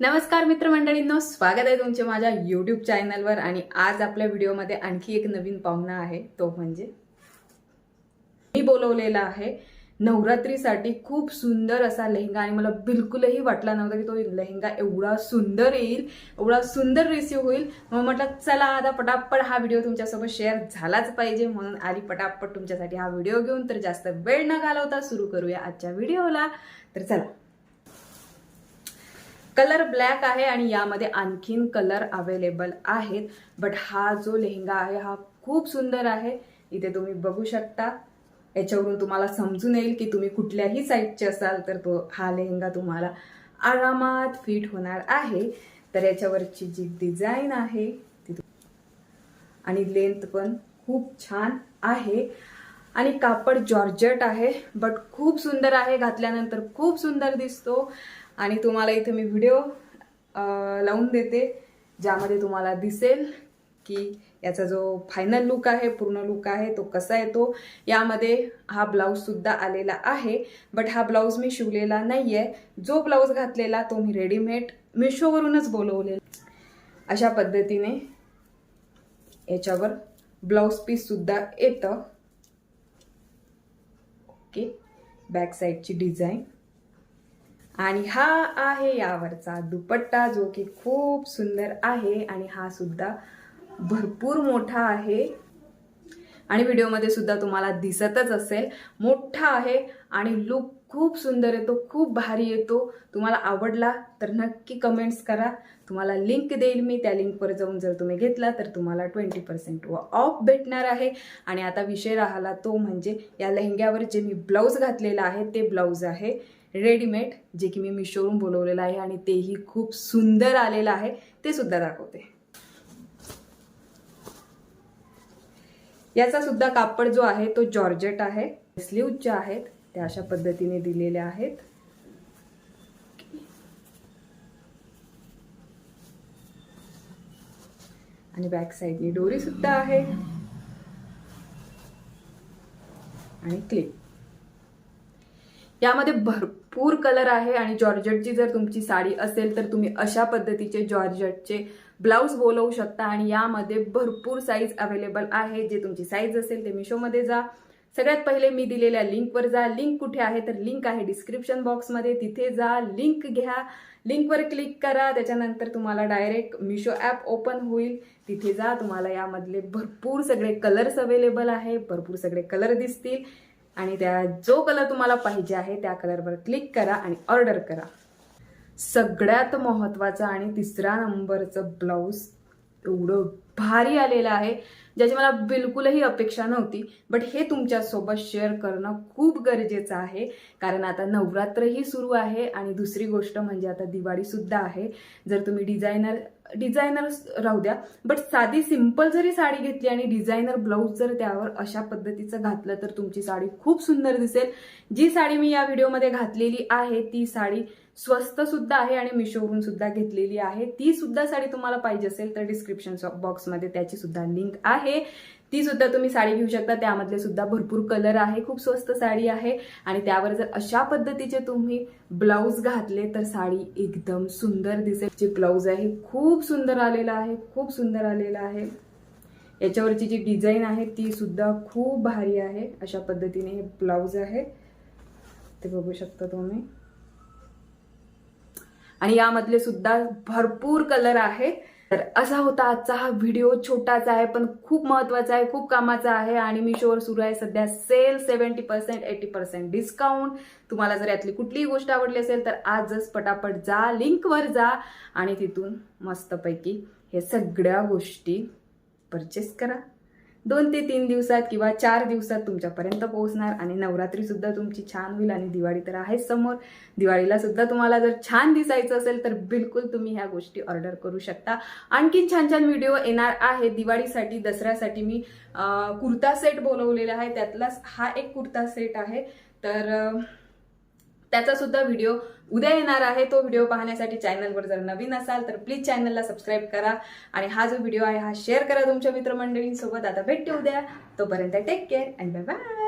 नमस्कार मित्रमंडळींनो स्वागत आहे तुमचे माझ्या युट्यूब चॅनलवर आणि आज आपल्या व्हिडिओमध्ये आणखी एक नवीन पाहुणा आहे तो म्हणजे मी बोलवलेला आहे. नवरात्रीसाठी खूप सुंदर असा लेहंगा आणि मला बिलकुलही वाटला नव्हता की तो लेहंगा एवढा सुंदर येईल एवढा सुंदर रिसिव्ह होईल. मग म्हटलं चला आता पटापट हा व्हिडिओ तुमच्यासोबत शेअर झालाच पाहिजे म्हणून आली पटापट तुमच्यासाठी हा व्हिडिओ घेऊन. तर जास्त वेळ न घालवता सुरू करूया आजच्या व्हिडिओला तर चला. कलर ब्लॅक आहे आणि यामध्ये आणखीन कलर अवेलेबल आहेत. बट हा जो लेहंगा आहे हा खूप सुंदर आहे. इथे तुम्ही बघू शकता. याच्यावरून तुम्हाला समजून येईल की तुम्ही कुठल्याही साईजचे असाल तर तो हा लेहंगा तुम्हाला आरामात फिट होणार आहे. तर याच्यावरची जी डिझाईन आहे ती आणि लेंथ पण खूप छान आहे. आणि कापड जॉर्जट आहे बट खूप सुंदर आहे. घातल्यानंतर खूप सुंदर दिसतो. आणि तुम्हाला इथे मी व्हिडिओ लावून देते ज्यामध्ये तुम्हाला दिसेल की याचा जो फायनल लुक आहे पूर्ण लुक आहे तो कसा येतो यामध्ये हा ब्लाऊजसुद्धा आलेला आहे. बट हा ब्लाऊज मी शिवलेला नाही आहे जो ब्लाऊज घातलेला तो मी रेडीमेड मिशोवरूनच बोलवलेला. अशा पद्धतीने याच्यावर ब्लाऊज पीससुद्धा येतं. ओके बॅक साईडची डिझाईन आणि हा आहे यावरचा दुपट्टा जो की खूप सुंदर आहे आणि हा सुद्धा भरपूर मोठा आहे. आणि व्हिडिओमध्ये सुद्धा तुम्हाला दिसतच असेल. मोठा आहे आणि लुक खूप सुंदर येतो खूप भारी येतो. तुम्हाला आवडला तर नक्की कमेंट्स करा. तुम्हाला लिंक देईल मी. त्या लिंकवर जाऊन जर तुम्ही घेतला तर तुम्हाला ट्वेंटी पर्सेंट ऑफ भेटणार आहे. आणि आता विषय राहिला तो म्हणजे या लेहंग्यावर जे मी ब्लाऊज घातलेला आहे ते ब्लाऊज आहे. रेडीमेड जे की मी मिशोवरून बोलवलेलं आहे आणि तेही खूप सुंदर आलेलं आहे ते सुद्धा दाखवते. याचा सुद्धा कापड जो आहे तो जॉर्जेट आहे स्लीव ज्या आहेत त्या अशा पद्धतीने दिलेल्या आहेत. आणि बॅक साईडनी डोरी सुद्धा आहे. आणि क्लिप यामध्ये भरपूर कलर आहे आणि जॉर्जटची जर तुमची साडी असेल तर तुम्ही अशा पद्धतीचे जॉर्जटचे ब्लाऊज बोलवू शकता आणि यामध्ये भरपूर साईज अवेलेबल आहे. जे तुमची साईज असेल ते मिशोमध्ये जा. सगळ्यात पहिले मी दिलेल्या लिंकवर जा. लिंक कुठे आहे तर लिंक आहे डिस्क्रिप्शन बॉक्समध्ये तिथे जा. लिंक घ्या. लिंकवर क्लिक करा. त्याच्यानंतर तुम्हाला डायरेक्ट मिशो ॲप ओपन होईल. तिथे जा. तुम्हाला यामधले भरपूर सगळे कलर्स अवेलेबल आहे. भरपूर सगळे कलर दिसतील. आणि त्या जो कलर तुम्हाला पाहिजे आहे त्या कलरवर क्लिक करा आणि ऑर्डर करा. सगळ्यात महत्त्वाचं आणि तिसरा नंबरचं ब्लाऊज एवढं भारी आलेलं आहे ज्याची मला बिलकुलही अपेक्षा नव्हती बट हे तुमच्यासोबत शेअर करणं खूप गरजेचं आहे कारण आता नवरात्रही सुरू आहे आणि दुसरी गोष्ट म्हणजे आता दिवाळीसुद्धा आहे. जर तुम्ही डिझायनर डिझायनर राहू द्या बट साधी सिंपल जरी साडी घेतली आणि डिझायनर ब्लाऊज जर त्यावर अशा पद्धतीचं घातलं तर तुमची साडी खूप सुंदर दिसेल. जी साडी मी या व्हिडिओमध्ये घातलेली आहे ती साडी स्वस्त सुद्धा आहे आणि मिशोवरून सुद्धा घेतलेली आहे. ती सुद्धा साडी तुम्हाला पाहिजे असेल तर डिस्क्रिप्शन बॉक्समध्ये त्याची सुद्धा लिंक आहे. ती सुद्धा तुम्ही साडी घेऊ शकता. त्यामधले सुद्धा भरपूर कलर आहे. खूप स्वस्त साडी आहे. आणि त्यावर जर अशा पद्धतीचे तुम्ही ब्लाऊज घातले तर साडी एकदम सुंदर दिसेल. जे ब्लाऊज आहे खूप सुंदर आलेलं आहे. खूप सुंदर आलेलं आहे. याच्यावरची जी डिझाईन आहे ती सुद्धा खूप भारी आहे. अशा पद्धतीने हे ब्लाऊज आहे. ते बघू शकता तुम्ही. आणि यामधले सुद्धा भरपूर कलर आहेत तर असा होता आजचा हा व्हिडिओ. छोटाचा आहे पण खूप महत्त्वाचा आहे खूप कामाचा आहे आणि मिशोवर सुरू आहे सध्या sale seventy percent eighty percent discount तुम्हाला जर यातली कुठलीही गोष्ट आवडली असेल तर आजच पटापट जा लिंकवर जा आणि तिथून मस्तपैकी हे सगळ्या गोष्टी परचेस करा. दोन ते तीन दिवसात किंवा चार दिवसात तुमच्यापर्यंत पोहोचणार आणि नवरात्री सुद्धा तुमची छान होईल आणि दिवाळी तर आहेच समोर. दिवाळीला सुद्धा तुम्हाला जर छान दिसायचं असेल तर बिलकुल तुम्ही ह्या गोष्टी ऑर्डर करू शकता. आणखीन छान छान व्हिडिओ येणार आहे. दिवाळीसाठी दसऱ्यासाठी मी कुर्ता सेट बोलवलेला आहे. त्यातलाच हा एक कुर्ता सेट आहे. तर त्याचा सुद्धा व्हिडिओ उद्या येणार आहे. तो व्हिडिओ पाहण्यासाठी चॅनलवर जर नवीन असाल तर प्लीज चॅनलला सबस्क्राईब करा. आणि हा जो व्हिडिओ आहे हा शेअर करा तुमच्या मित्रमंडळींसोबत. आता भेटते उद्या. तोपर्यंत take care and bye bye